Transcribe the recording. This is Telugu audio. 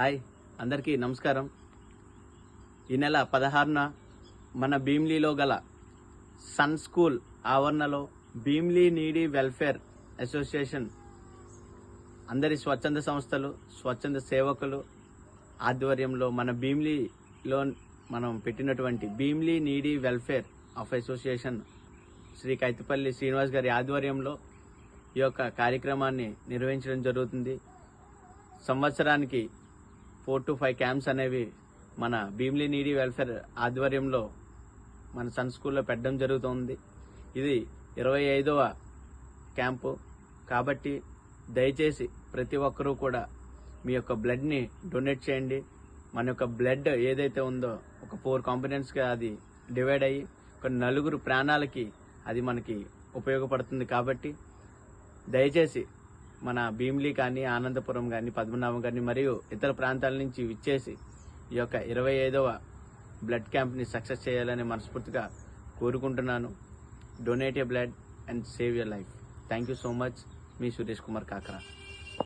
హాయ్ అందరికీ నమస్కారం. ఈ నెల పదహారున మన భీమ్లీలో గల సన్ స్కూల్ ఆవరణలో భీమ్లీ నీడీ వెల్ఫేర్ అసోసియేషన్ అందరి స్వచ్ఛంద సంస్థలు స్వచ్ఛంద సేవకులు ఆధ్వర్యంలో మన భీమ్లీలో మనం పెట్టినటువంటి Bhimli needy welfare of association Sri Kaithapalli Srinivas గారి ఆధ్వర్యంలో ఈ యొక్క కార్యక్రమాన్ని నిర్వహించడం జరుగుతుంది. సంవత్సరానికి ఫోర్ టు ఫైవ్ క్యాంప్స్ అనేవి మన భీమ్లీ నీడీ వెల్ఫేర్ ఆధ్వర్యంలో మన సన్ స్కూల్లో పెట్టడం జరుగుతుంది. ఇది ఇరవై ఐదవ క్యాంపు. కాబట్టి దయచేసి ప్రతి ఒక్కరూ కూడా మీ యొక్క బ్లడ్ని డొనేట్ చేయండి. మన యొక్క బ్లడ్ ఏదైతే ఉందో ఒక ఫోర్ కాంపినెంట్స్గా అది డివైడ్ అయ్యి ఒక నలుగురు ప్రాణాలకి అది మనకి ఉపయోగపడుతుంది. కాబట్టి దయచేసి మన భీమిలి కానీ ఆనందపురం కానీ పద్మనాభం కానీ మరియు ఇతర ప్రాంతాల నుంచి విచ్చేసి ఈ యొక్క ఇరవై ఐదవ బ్లడ్ క్యాంప్ని సక్సెస్ చేయాలని మనస్ఫూర్తిగా కోరుకుంటున్నాను. Donate a blood and save your life thank you so much me Suresh Kumar కాకరా.